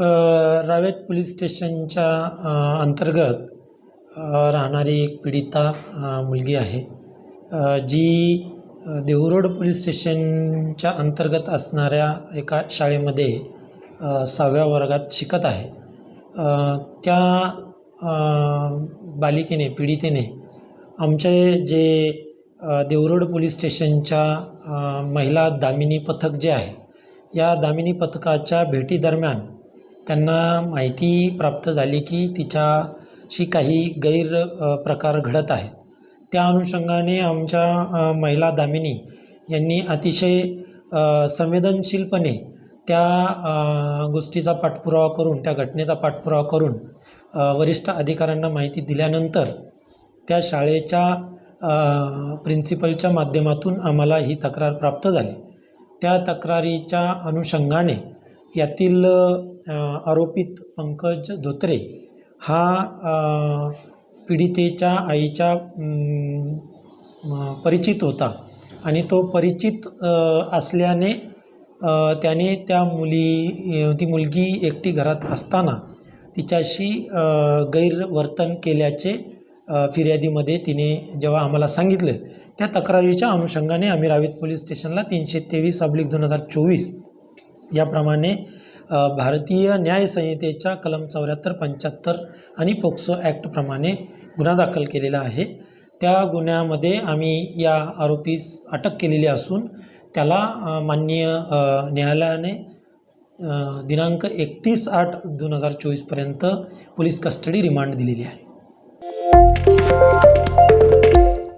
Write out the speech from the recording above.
Ravet police स्टेशनच्या अंतर्गत राहणारी एक पीडिता मुलगी आहे. जी देहूरोड पोलीस स्टेशनच्या अंतर्गत असणाऱ्या एका शाळेमध्ये सहाव्या वर्गात शिकत आहे. त्या बालिकेने पीडितेने आमचे जे देवरोड पोलीस स्टेशनच्या महिला दामिनी पथक जे आहे या दामिनी पथकाच्या भेटीदरम्यान त्यांना माहिती प्राप्त झाली की तिच्याशी काही गैर प्रकार घडत आहेत. त्या अनुषंगाने आमच्या महिला दामिनी यांनी अतिशय संवेदनशीलपणे त्या गोष्टीचा पाठपुरावा करून त्या घटनेचा पाठपुरावा करून वरिष्ठ अधिकाऱ्यांना माहिती दिल्यानंतर त्या शाळेच्या प्रिन्सिपलच्या माध्यमातून आम्हाला ही तक्रार प्राप्त झाली. त्या तक्रारीच्या अनुषंगाने यातील आरोपित पंकज धोत्रे हा पीडितेच्या आईच्या परिचित होता. आणि तो परिचित असल्याने त्याने त्या मुली ती मुलगी एकटी घरात असताना तिच्याशी गैरवर्तन केल्याचे फिर्यादीमध्ये तिने जेव्हा आम्हाला सांगितलं त्या तक्रारीच्या अनुषंगाने आम्ही रावीत पोलीस स्टेशनला तीनशे तेवीस अब्लिक दोन हजार चोवीस याप्रमाणे भारतीय न्यायसंहितेच्या कलम चौऱ्याहत्तर पंच्याहत्तर आणि पोक्सो ॲक्टप्रमाणे गुन्हा दाखल केलेला आहे. त्या गुन्ह्यामध्ये आम्ही या आरोपीस अटक केलेली असून त्याला माननीय न्यायालयाने दिनांक एकतीस आठ दोन हजार चोवीसपर्यंत पोलीस कस्टडी रिमांड दिलेली आहे.